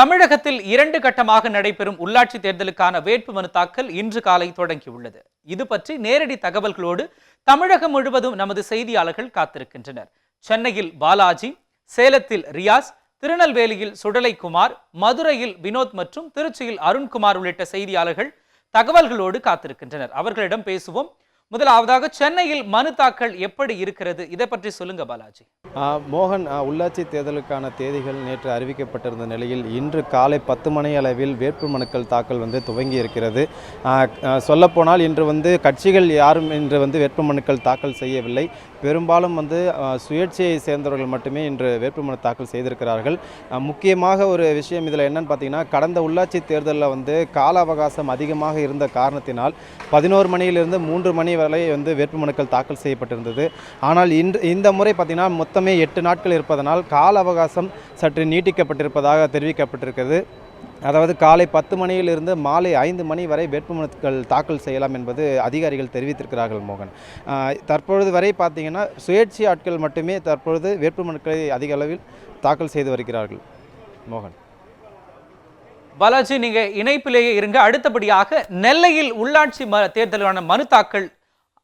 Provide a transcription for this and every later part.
தமிழகத்தில் இரண்டு கட்டமாக நடைபெறும் உள்ளாட்சி தேர்தலுக்கான வேட்புமனு தாக்கல் இன்று காலை தொடங்கியுள்ளது. இது பற்றி நேரடி தகவல்களோடு தமிழகம் முழுவதும் நமது செய்தியாளர்கள் காத்திருக்கின்றனர். சென்னையில் பாலாஜி சேலத்தில் ரியாஸ் திருநெல்வேலியில் சுடலைக்குமார் மதுரையில் வினோத் மற்றும் திருச்சியில் அருண்குமார் உள்ளிட்ட செய்தியாளர்கள் தகவல்களோடு காத்திருக்கின்றனர். அவர்களிடம் பேசுவோம். முதலாவதாக சென்னையில் மனு தாக்கல் எப்படி இருக்கிறது? இதை பற்றி சொல்லுங்க பாலாஜி. மோகன் உள்ளாட்சி தேர்தலுக்கான தேதிகள் நேற்று அறிவிக்கப்பட்டிருந்த நிலையில் இன்று காலை பத்து மணி அளவில் வேட்பு மனுக்கள் தாக்கல் வந்து துவங்கி இருக்கிறது. சொல்லப்போனால் இன்று வந்து கட்சிகள் யாரும் இன்று வந்து வேட்பு மனுக்கள் தாக்கல் செய்யவில்லை. பெரும்பாலும் வந்து சுயேட்சையை சேர்ந்தவர்கள் மட்டுமே இன்று வேட்புமனு தாக்கல் செய்திருக்கிறார்கள். முக்கியமாக ஒரு விஷயம் இதில் என்னன்னு பார்த்தீங்கன்னா கடந்த உள்ளாட்சி தேர்தலில் வந்து கால அவகாசம் அதிகமாக இருந்த காரணத்தினால் பதினோரு மணியிலிருந்து மூன்று மணி வரை வந்து வேட்புமனுக்கள் தாக்கல் செய்யப்பட்டிருந்தது. ஆனால் இன்று இந்த முறை பார்த்தீங்கன்னா மொத்தமே எட்டு நாட்கள் இருப்பதனால் கால அவகாசம் சற்று நீட்டிக்கப்பட்டிருப்பதாக தெரிவிக்கப்பட்டிருக்கிறது. அதாவது காலை பத்து மணியிலிருந்து மாலை ஐந்து மணி வரை வேட்புமனுக்கள் தாக்கல் செய்யலாம் என்பது அதிகாரிகள் தெரிவித்திருக்கிறார்கள் மோகன். தற்பொழுது வரை பார்த்தீங்கன்னா சுயேட்சை ஆட்கள் மட்டுமே தற்பொழுது வேட்புமனுக்களை அதிக அளவில் தாக்கல் செய்து வருகிறார்கள் மோகன். பாலாஜி நீங்க இணைப்பிலேயே இருங்க. அடுத்தபடியாக நெல்லையில் உள்ளாட்சி ம- தேர்தலுக்கான மனு தாக்கல்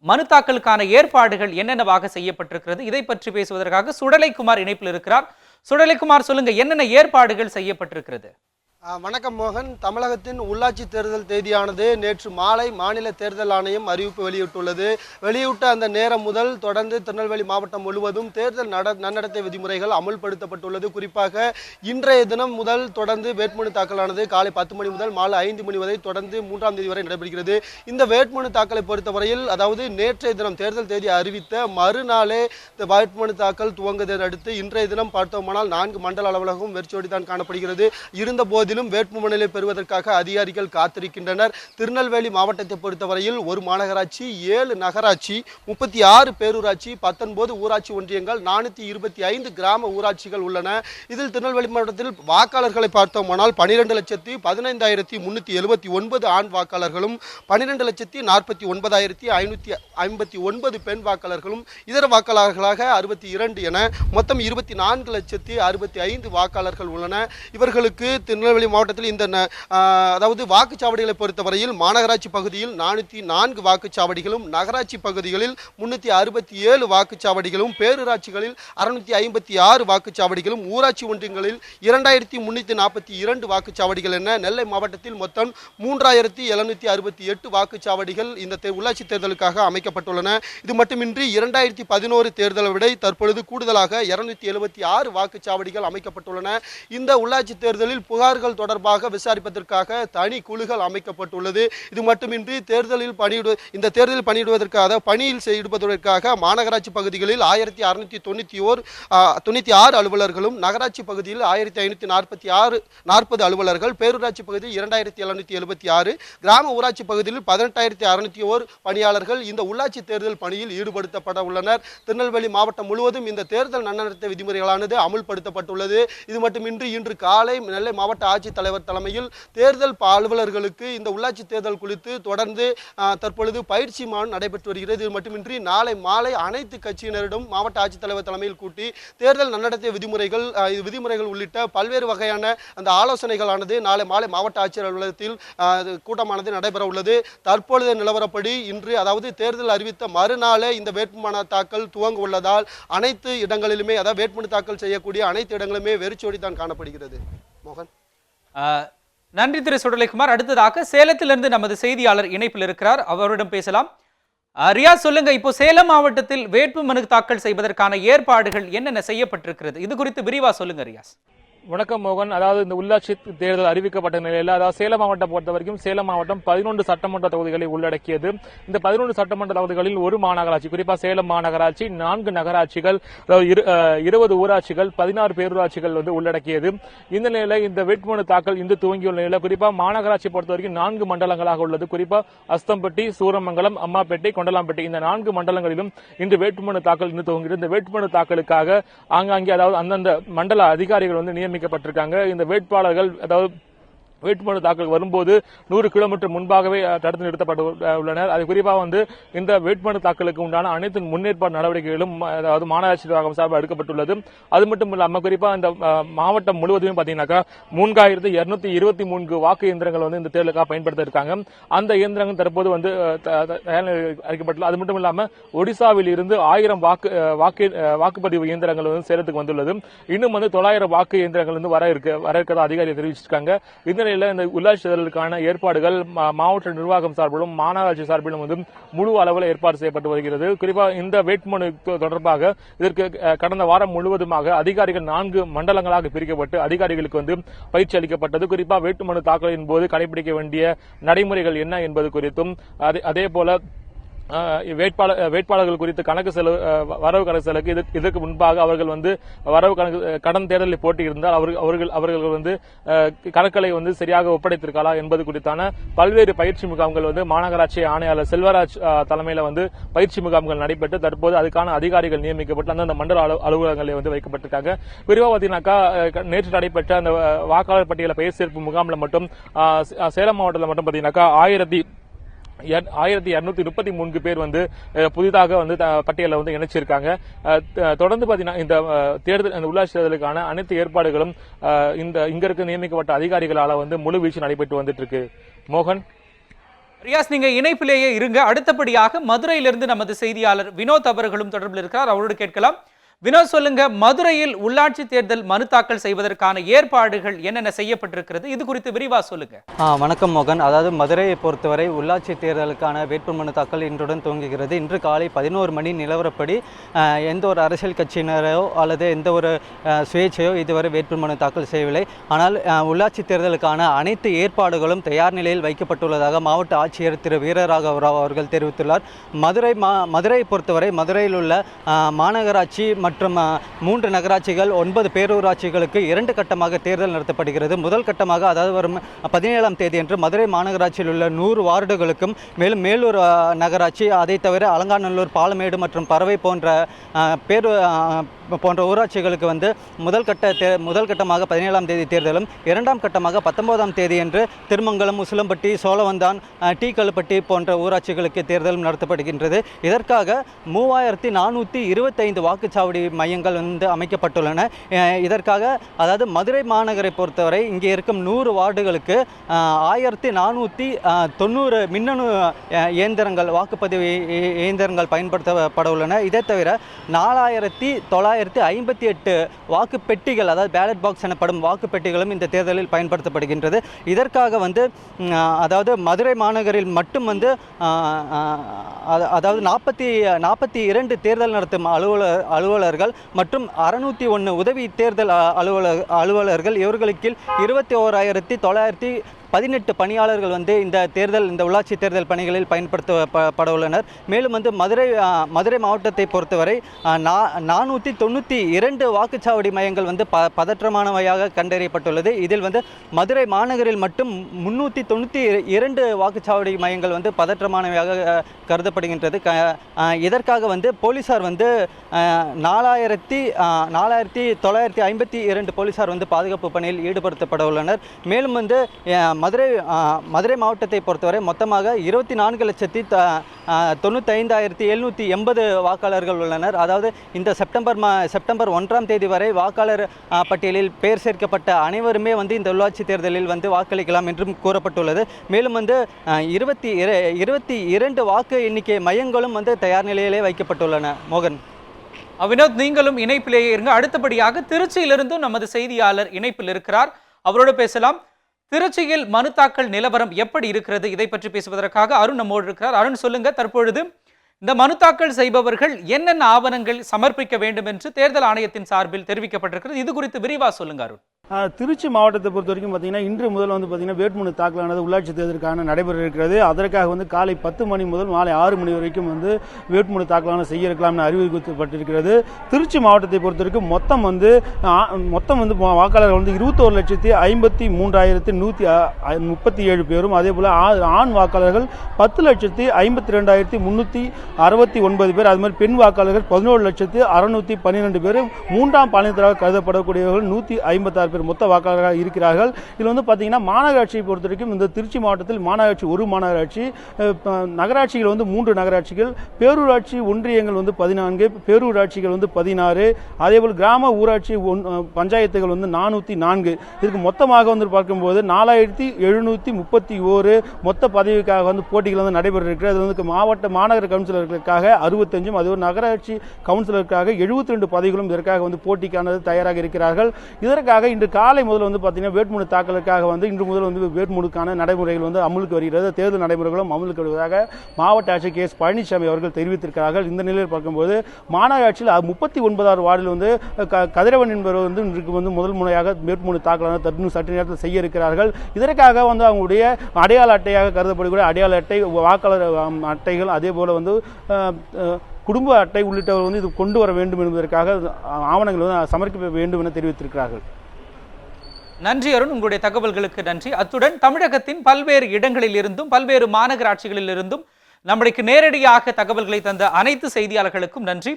மனு தாக்கலுக்கான ஏற்பாடுகள் என்னென்னவாக செய்யப்பட்டிருக்கிறது? இதை பற்றி பேசுவதற்காக சுடலைக்குமார் இணைப்பில் இருக்கிறார். சுடலைக்குமார் சொல்லுங்க என்னென்ன ஏற்பாடுகள் செய்யப்பட்டிருக்கிறது? வணக்கம் மோகன். தமிழகத்தின் உள்ளாட்சி தேர்தல் தேதியானது நேற்று மாலை மாநில தேர்தல் ஆணையம் அறிவிப்பு வெளியிட்டுள்ளது. வெளியிட்ட அந்த நேரம் முதல் தொடர்ந்து திருநெல்வேலி மாவட்டம் முழுவதும் தேர்தல் நட நன்னடத்தை விதிமுறைகள் அமுல்படுத்தப்பட்டுள்ளது. குறிப்பாக இன்றைய தினம் முதல் தொடர்ந்து வேட்புமனு தாக்கலானது காலை பத்து மணி முதல் மாலை ஐந்து மணி வரை தொடர்ந்து மூன்றாம் தேதி வரை நடைபெறுகிறது. இந்த வேட்புமனு தாக்கலை பொறுத்தவரையில் அதாவது நேற்றைய தினம் தேர்தல் தேதி அறிவித்த மறுநாளே இந்த வேட்புமனு தாக்கல் துவங்குவதை அடுத்து இன்றைய தினம் பார்த்தோமானால் நான்கு மண்டல அலுவலகம் வெறிச்சோடி தான் காணப்படுகிறது இருந்தபோது போதிலும் வேட்புமனுவை பெறுவதற்காக அதிகாரிகள் காத்திருக்கின்றனர். திருநெல்வேலி மாவட்டத்தை பொறுத்தவரையில் ஒரு மாநகராட்சி ஏழு நகராட்சி முப்பத்தி ஆறு பேரூராட்சி பத்தொன்பது ஊராட்சி ஒன்றியங்கள் நானூற்றி இருபத்தி ஐந்து கிராம ஊராட்சிகள் உள்ளன. இதில் திருநெல்வேலி மாவட்டத்தில் வாக்காளர்களை பார்த்தோமானால் பனிரெண்டு லட்சத்தி பதினைந்தாயிரத்தி முன்னூற்றி எழுபத்தி ஒன்பது ஆண் வாக்காளர்களும் பன்னிரெண்டு லட்சத்தி நாற்பத்தி ஒன்பதாயிரத்தி ஐநூற்றி ஐம்பத்தி ஒன்பது பெண் வாக்காளர்களும் இதர வாக்காளர்களாக அறுபத்தி இரண்டு என மொத்தம் இருபத்தி நான்கு லட்சத்தி அறுபத்தி ஐந்து வாக்காளர்கள் உள்ளன. இவர்களுக்கு திருநெல்வேலி மாவட்டத்தில் இந்த அதாவது வாக்குச்சாவடிகளை பொறுத்தவரையில் மாநகராட்சி பகுதியில் நானூற்றி நான்கு வாக்குச்சாவடிகளும் நகராட்சி பகுதிகளில் முன்னூற்றி அறுபத்தி ஏழு வாக்குச்சாவடிகளும் பேரூராட்சிகளில் அறுநூத்தி ஐம்பத்தி ஆறு வாக்குச்சாவடிகளும் ஊராட்சி ஒன்றியங்களில் இரண்டாயிரத்தி முன்னூற்றி நாற்பத்தி இரண்டு வாக்குச்சாவடிகள் என நெல்லை மாவட்டத்தில் மொத்தம் மூன்றாயிரத்தி எழுநூற்றி அறுபத்தி எட்டு வாக்குச்சாவடிகள் இந்த உள்ளாட்சி தேர்தலுக்காக அமைக்கப்பட்டுள்ளன. இது மட்டுமின்றி இரண்டாயிரத்தி பதினோரு தேர்தலை விட தற்பொழுது கூடுதலாக இருநூத்தி எழுபத்தி ஆறு வாக்குச்சாவடிகள் அமைக்கப்பட்டுள்ளன. இந்த உள்ளாட்சி தேர்தலில் புகார்கள் தொடர்பாக விசாரிப்பதற்காக தனி குழுகள் அமைக்கப்பட்டுள்ளது. இது மட்டுமின்றி தேர்தலில் பணியிடு இந்த தேர்தலில் பணியிடுவதற்காக பணியில் செய்வதற்காக மாநகராட்சி பகுதிகளில் ஆயிரத்தி அறுநூத்தி தொண்ணூற்றி ஓர் தொண்ணூற்றி ஆறு அலுவலர்களும் நகராட்சி பகுதியில் ஆயிரத்தி ஐநூற்றி நாற்பத்தி ஆறு நாற்பது அலுவலர்கள் பேரூராட்சி பகுதியில் இரண்டாயிரத்தி எழுநூற்றி எழுபத்தி ஆறு கிராம ஊராட்சி பகுதியில் பதினெட்டாயிரத்தி அறுநூத்தி ஓர் பணியாளர்கள் இந்த உள்ளாட்சி தேர்தல் பணியில் ஈடுபடுத்தப்பட உள்ளனர். திருநெல்வேலி மாவட்டம் முழுவதும் இந்த தேர்தல் நன்னடத்தை விதிமுறைகளானது அமுல்படுத்தப்பட்டுள்ளது. இது மட்டுமின்றி இன்று காலை நெல்லை மாவட்ட ஆட்சித்தலைவர் தலைமையில் தேர்தல் அலுவலர்களுக்கு இந்த உள்ளாட்சி தேர்தல் குறித்து தொடர்ந்து தற்பொழுது பயிற்சி மான் நடைபெற்று வருகிறது. இது மட்டுமின்றி நாளை மாலை அனைத்து கட்சியினரிடம் மாவட்ட ஆட்சித்தலைவர் தலைமையில் கூட்டி தேர்தல் நன்னடத்தை விதிமுறைகள் விதிமுறைகள் உள்ளிட்ட பல்வேறு வகையான அந்த ஆலோசனைகளானது நாளை மாலை மாவட்ட ஆட்சியர் அலுவலகத்தில் கூட்டமானது நடைபெற உள்ளது. தற்பொழுது நிலவரப்படி இன்று அதாவது தேர்தல் அறிவித்த மறுநாளே இந்த வேட்புமனு தாக்கல் துவங்க உள்ளதால் அனைத்து இடங்களிலுமே அதாவது வேட்புமனு தாக்கல் செய்யக்கூடிய அனைத்து இடங்களுமே வெறிச்சோடி தான் காணப்படுகிறது. மோகன்? நன்றி திரு சுடலைக்குமார் அடுத்ததாக சேலத்திலிருந்து நமது செய்தியாளர் இணைப்பில் இருக்கிறார். அவரிடம் பேசலாம். ரியா ரியாஸ் சொல்லுங்க. இப்போ சேலம் மாவட்டத்தில் வேட்பு மனு தாக்கல் செய்வதற்கான ஏற்பாடுகள் என்னென்ன செய்யப்பட்டிருக்கிறது? இது குறித்து விரிவா சொல்லுங்க ரியாஸ். வணக்கம் மோகன். அதாவது இந்த உள்ளாட்சி தேர்தல் அறிவிக்கப்பட்ட நிலையில் அதாவது சேலம் மாவட்டம் பொறுத்த வரைக்கும் சேலம் மாவட்டம் பதினொன்று சட்டமன்ற தொகுதிகளை உள்ளடக்கியது. இந்த பதினொன்று சட்டமன்ற தொகுதிகளில் ஒரு மாநகராட்சி குறிப்பாக சேலம் மாநகராட்சி நான்கு நகராட்சிகள் அதாவது இரு- இருபது ஊராட்சிகள் பதினாறு பேரூராட்சிகள் வந்து உள்ளடக்கியது. இந்த நிலையில் இந்த வேட்புமனு தாக்கல் இன்று துவங்கியுள்ள நிலையில் குறிப்பாக மாநகராட்சி பொறுத்த வரைக்கும் நான்கு மண்டலங்களாக உள்ளது. குறிப்பாக அஸ்தம்பட்டி சூரமங்கலம் அம்மாப்பேட்டை கொண்டலாம்பேட்டை இந்த நான்கு மண்டலங்களிலும் இன்று வேட்புமனு தாக்கல் இன்று துவங்குகிறது இந்த வேட்புமனு தாக்கலுக்காக ஆங்காங்கே அதாவது அந்தந்த மண்டல அதிகாரிகள் வந்து நியமி நியமிக்கப்பட்டிருக்காங்க. இந்த வேட்பாளர்கள் அதாவது வேட்புமனு தாக்கல் வரும்போது நூறு கிலோமீட்டர் முன்பாகவே தடுத்து நிறுத்தப்பட்டு உள்ளனர். அது குறிப்பாக வந்து இந்த வேட்புமனு தாக்கலுக்கு உண்டான அனைத்து முன்னேற்பாடு நடவடிக்கைகளும் அதாவது மாநகராட்சி நிர்வாகம் சார்பில் எடுக்கப்பட்டுள்ளது. அது மட்டும் இல்லாமல் குறிப்பாக இந்த மாவட்டம் முழுவதுமே பார்த்தீங்கன்னாக்கா மூன்றாயிரத்தி இருநூத்தி இருபத்தி மூன்று வாக்கு இயந்திரங்கள் வந்து இந்த தேர்தலுக்காக பயன்படுத்த இருக்காங்க அந்த இயந்திரங்கள் தற்போது வந்து த- அறிக்கப்பட்டுள்ளது அது மட்டும் இல்லாமல் ஒடிசாவில் இருந்து ஆயிரம் வாக்கு வாக்கு வாக்குப்பதிவு இயந்திரங்கள் வந்து சேலத்துக்கு வந்துள்ளது. இன்னும் வந்து தொள்ளாயிரம் வாக்கு இயந்திரங்கள் வந்து வர இருக்க வர இருக்கிறதா அதிகாரி தெரிவிச்சிருக்காங்க. இந்த நிலையில இந்த உள்ளாட்சி தேர்தலுக்கான ஏற்பாடுகள் மாவட்ட நிர்வாகம் சார்பிலும் மாநகராட்சி சார்பிலும் வந்து முழு அளவில் ஏற்பாடு செய்யப்பட்டு வருகிறது. குறிப்பாக இந்த வேட்புமனு தொடர்பாக இதற்கு கடந்த வாரம் முழுவதுமாக அதிகாரிகள் நான்கு மண்டலங்களாக பிரிக்கப்பட்டு அதிகாரிகளுக்கு வந்து பயிற்சி அளிக்கப்பட்டது. குறிப்பாக வேட்புமனு தாக்கலின் போது கடைபிடிக்க வேண்டிய நடைமுறைகள் என்ன என்பது குறித்தும் அதே- அதே போல வேட்பாளர் வேட்பாளர்கள் குறித்து கணக்கு செலவு வரவு கணக்கு செலவுக்கு இதற்கு முன்பாக அவர்கள் வந்து வரவு கணக்கு கடன் தேர்தலில் போட்டியிருந்தால் அவர்கள் அவர்கள் அவர்கள் வந்து கணக்களை வந்து சரியாக ஒப்படைத்திருக்காளா என்பது குறித்தான பல்வேறு பயிற்சி முகாம்கள் வந்து மாநகராட்சி ஆணையாளர் செல்வராஜ் தலைமையில் வந்து பயிற்சி முகாம்கள் நடைபெற்று தற்போது அதுக்கான அதிகாரிகள் நியமிக்கப்பட்டு அந்தந்த மண்டல அலுவலகங்களில் வந்து வைக்கப்பட்டிருக்காங்க. விரிவாக பார்த்தீங்கன்னாக்கா க- நேற்று நடைபெற்ற அந்த வாக்காளர் பட்டியல பெயர் சேர்ப்பு முகாமில் மட்டும் சேலம் மாவட்டத்தில் மட்டும் பார்த்தீங்கன்னாக்கா ஆயிரத்தி ஆயிரத்தி இரநூத்தி முப்பத்தி மூன்று பேர் வந்து புதிதாக வந்து த- பட்டியலில் வந்து இணைச்சிருக்காங்க. தொடர்ந்து பார்த்தீங்கன்னா இந்த தேர்தல் இந்த உள்ளாட்சி தேர்தலுக்கான அனைத்து ஏற்பாடுகளும் இந்த இங்க இருக்க நியமிக்கப்பட்ட அதிகாரிகளால வந்து முழு வீச்சு நடைபெற்று வந்துட்டு இருக்கு மோகன்? ரியாஸ் நீங்க இணைப்பிலேயே இருங்க. அடுத்தபடியாக மதுரையிலிருந்து நமது செய்தியாளர் வினோத் அவர்களும் தொடர்பில் இருக்கிறார். அவரோடு கேட்கலாம். வினோத் சொல்லுங்க மதுரையில் உள்ளாட்சி தேர்தல் மனு தாக்கல் செய்வதற்கான ஏற்பாடுகள் என்னென்ன செய்யப்பட்டிருக்கிறது? இது குறித்து விரிவா சொல்லுங்க. வணக்கம் மோகன். அதாவது மதுரையை பொறுத்தவரை உள்ளாட்சி தேர்தலுக்கான வேட்புமனு தாக்கல் இன்றுடன் துவங்குகிறது. இன்று காலை பதினோரு மணி நிலவரப்படி எந்த ஒரு அரசியல் கட்சியினரோ அல்லது எந்த ஒரு சுயேட்சையோ இதுவரை வேட்புமனு தாக்கல் செய்யவில்லை. ஆனால் உள்ளாட்சி தேர்தலுக்கான அனைத்து ஏற்பாடுகளும் தயார் நிலையில் வைக்கப்பட்டுள்ளதாக மாவட்ட ஆட்சியர் திரு வீரராகவ ராவ் அவர்கள் தெரிவித்துள்ளார். மதுரை மா மதுரையை பொறுத்தவரை மதுரையில் உள்ள மாநகராட்சி மற்றும் மூன்று நகராட்சிகள் ஒன்பது பேரூராட்சிகளுக்கு இரண்டு கட்டமாக தேர்தல் நடத்தப்படுகிறது. முதல் கட்டமாக அதாவது வரும் பதினேழாம் தேதி அன்று மதுரை மாநகராட்சியில் உள்ள நூறு வார்டுகளுக்கும் மேலும் மேலூர் நகராட்சி அதை தவிர அலங்காநல்லூர் பாலமேடு மற்றும் பறவை போன்ற பேரு போன்ற ஊராட்சிகளுக்கு வந்து முதல் கட்ட தே முதல் கட்டமாக பதினேழாம் தேதி தேர்தலும் இரண்டாம் கட்டமாக பத்தொன்பதாம் தேதி என்று திருமங்கலம் உசிலம்பட்டி சோழவந்தான் டீ. டி போன்ற ஊராட்சிகளுக்கு தேர்தலும் நடத்தப்படுகின்றது. இதற்காக மூவாயிரத்தி நானூற்றி இருபத்தைந்து வாக்குச்சாவடி மையங்கள் வந்து அமைக்கப்பட்டுள்ளன. இதற்காக அதாவது மதுரை மாநகரை பொறுத்தவரை இங்கே இருக்கும் நூறு வார்டுகளுக்கு ஆயிரத்தி நானூற்றி தொண்ணூறு மின்னணு இயந்திரங்கள் வாக்குப்பதிவு இயந்திரங்கள் பயன்படுத்தப்பட உள்ளன இதை தவிர நாலாயிரத்தி தொள்ளாயிரத்தி ஐம்பத்தி எட்டு வாக்கு பெட்டிகள் அதாவது பேலட் பாக்ஸ் எனப்படும் வாக்கு பெட்டிகளும் இந்த தேர்தலில் பயன்படுத்தப்படுகின்றது. இதற்காக வந்து அதாவது மதுரை மாநகரில் மட்டும் வந்து அதாவது நாற்பத்தி நாற்பத்தி இரண்டு தேர்தல் நடத்தும் அலுவலர் அலுவலர்கள் மற்றும் அறுநூற்றி ஒன்று உதவி தேர்தல் அலுவலர் அலுவலர்கள் இவர்களுக்கு இருபத்தி ஓராயிரத்தி தொள்ளாயிரத்தி பதினெட்டு பணியாளர்கள் வந்து இந்த தேர்தல் இந்த உள்ளாட்சி தேர்தல் பணிகளில் பயன்படுத்தப்பட உள்ளனர் மேலும் வந்து மதுரை மதுரை மாவட்டத்தை பொறுத்தவரை நா- நானூற்றி தொண்ணூற்றி இரண்டு வாக்குச்சாவடி மையங்கள் வந்து ப பதற்றமானவையாக கண்டறியப்பட்டுள்ளது. இதில் வந்து மதுரை மாநகரில் மட்டும் முன்னூற்றி தொண்ணூற்றி இரண்டு வாக்குச்சாவடி மையங்கள் வந்து பதற்றமானவையாக கருதப்படுகின்றது. க இதற்காக வந்து போலீசார் வந்து நாலாயிரத்தி நாலாயிரத்தி தொள்ளாயிரத்தி ஐம்பத்தி இரண்டு போலீசார் வந்து பாதுகாப்பு பணியில் ஈடுபடுத்தப்பட உள்ளனர் மேலும் வந்து மதுரை மதுரை மாவட்டத்தை பொறுத்தவரை மொத்தமாக இருபத்தி நான்கு லட்சத்தி த தொண்ணூத்தைந்தாயிரத்தி எழுநூற்றி எண்பது வாக்காளர்கள் உள்ளனர். அதாவது இந்த செப்டம்பர் மா செப்டம்பர் ஒன்றாம் தேதி வரை வாக்காளர் பட்டியலில் பெயர் சேர்க்கப்பட்ட அனைவருமே வந்து இந்த உள்ளாட்சி தேர்தலில் வந்து வாக்களிக்கலாம் என்றும் கூறப்பட்டுள்ளது. மேலும் வந்து இருபத்தி இர- இருபத்தி இரண்டு வாக்கு எண்ணிக்கை மையங்களும் வந்து தயார் நிலையிலே வைக்கப்பட்டுள்ளன. மோகன். அவினோத் வினோத் நீங்களும் இணைப்பிலேயே இருங்க. அடுத்தபடியாக திருச்சியிலிருந்தும் நமது செய்தியாளர் இணைப்பில் இருக்கிறார். அவரோடு பேசலாம். திருச்சியில் மனு தாக்கல் நிலவரம் எப்படி இருக்கிறது? இதை பற்றி பேசுவதற்காக அருண் நம்மோடு இருக்கிறார். அருண் சொல்லுங்க தற்பொழுது இந்த மனு தாக்கல் செய்பவர்கள் என்னென்ன ஆவணங்கள் சமர்ப்பிக்க வேண்டும் என்று தேர்தல் ஆணையத்தின் சார்பில் தெரிவிக்கப்பட்டிருக்கிறது. இது குறித்து விரிவா சொல்லுங்க அருண். திருச்சி மாவட்டத்தை பொறுத்த வரைக்கும் பார்த்தீங்கன்னா இன்று முதல் வந்து பார்த்தீங்கன்னா வேட்புமனு தாக்கலானது உள்ளாட்சி தேர்தலுக்கான நடைபெற இருக்கிறது. அதற்காக வந்து காலை பத்து மணி முதல் மாலை ஆறு மணி வரைக்கும் வந்து வேட்புமனு தாக்கலான செய்ய இருக்கலாம்னு அறிவிக்கப்பட்டிருக்கிறது திருச்சி மாவட்டத்தை பொறுத்த வரைக்கும் மொத்தம் வந்து மொத்தம் வந்து வாக்காளர்கள் வந்து இருபத்தோரு லட்சத்தி ஐம்பத்தி மூன்றாயிரத்தி நூற்றி முப்பத்தி ஏழு பேரும். அதே போல் ஆ- ஆண் வாக்காளர்கள் பத்து லட்சத்தி ஐம்பத்தி ரெண்டாயிரத்தி முன்னூற்றி அறுபத்தி ஒன்பது பேர். அது மாதிரி பெண் வாக்காளர்கள் பதினோரு லட்சத்து அறுநூத்தி பன்னிரெண்டு பேர் மூன்றாம் பாலினத்தராக கருதப்படக்கூடியவர்கள் நூற்றி ஐம்பத்தாறு பேர் மொத்த வாக்காளராக இருக்கிறார்கள். இதில் வந்து பார்த்தீங்கன்னா மாநகராட்சியை பொறுத்த வரைக்கும் இந்த திருச்சி மாவட்டத்தில் மாநகராட்சி ஒரு மாநகராட்சி நகராட்சிகள் வந்து மூன்று நகராட்சிகள் பேரூராட்சி ஒன்றியங்கள் வந்து பதினான்கு பேரூராட்சிகள் வந்து பதினாறு அதேபோல் கிராம ஊராட்சி பஞ்சாயத்துகள் வந்து நானூற்றி நான்கு. இதுக்கு மொத்தமாக வந்து பார்க்கும்போது நாலாயிரத்தி எழுநூற்றி முப்பத்தி ஓரு மொத்த பதவிக்காக வந்து போட்டிகள் வந்து நடைபெற இருக்கிறது வந்து மாவட்ட மாநகர கவுன்சிலர்களுக்காக அறுபத்தஞ்சும் அது ஒரு நகராட்சி கவுன்சிலருக்காக எழுபத்தி ரெண்டு பதவிகளும் இதற்காக வந்து போட்டிக்கானது தயாராக இருக்கிறார்கள். இதற்காக இன்று காலை முதல் வந்து பார்த்தீங்கன்னா வேட்புமனு தாக்கலுக்காக வந்து இன்று முதல் வந்து வேட்புமனுக்கான நடைமுறைகள் வந்து அமலுக்கு வருகிறது. தேர்தல் நடைமுறைகளும் அமலுக்கு வருவதாக மாவட்ட ஆட்சியர் கே எஸ் பழனிசாமி அவர்கள் தெரிவித்திருக்கிறார்கள். இந்த நிலையில் பார்க்கும்போது மாநகராட்சியில் முப்பத்தி ஒன்பதாவது வார்டில் வந்து க- கதிரவன் என்பவர் வந்து இன்றைக்கு வந்து முதல் முறையாக வேட்புமனு தாக்கலான தன்னு சற்று நேரத்தில் செய்ய இருக்கிறார்கள். இதற்காக வந்து அவங்களுடைய அடையாள அட்டையாக கருதப்படக்கூடிய அடையாள அட்டை வாக்காளர் அட்டைகள் அதே போல் வந்து குடும்ப அட்டை உள்ளிட்டவர் வந்து இது கொண்டு வர வேண்டும் என்பதற்காக ஆவணங்கள் வந்து சமர்ப்பிக்க வேண்டும் என தெரிவித்திருக்கிறார்கள். நன்றி அருண் உங்களுடைய தகவல்களுக்கு நன்றி. அத்துடன் தமிழகத்தின் பல்வேறு இடங்களில் இருந்தும் பல்வேறு மாநகராட்சிகளில் இருந்தும் நம்மளுக்கு நேரடியாக தகவல்களை தந்த அனைத்து செய்தியாளர்களுக்கும் நன்றி.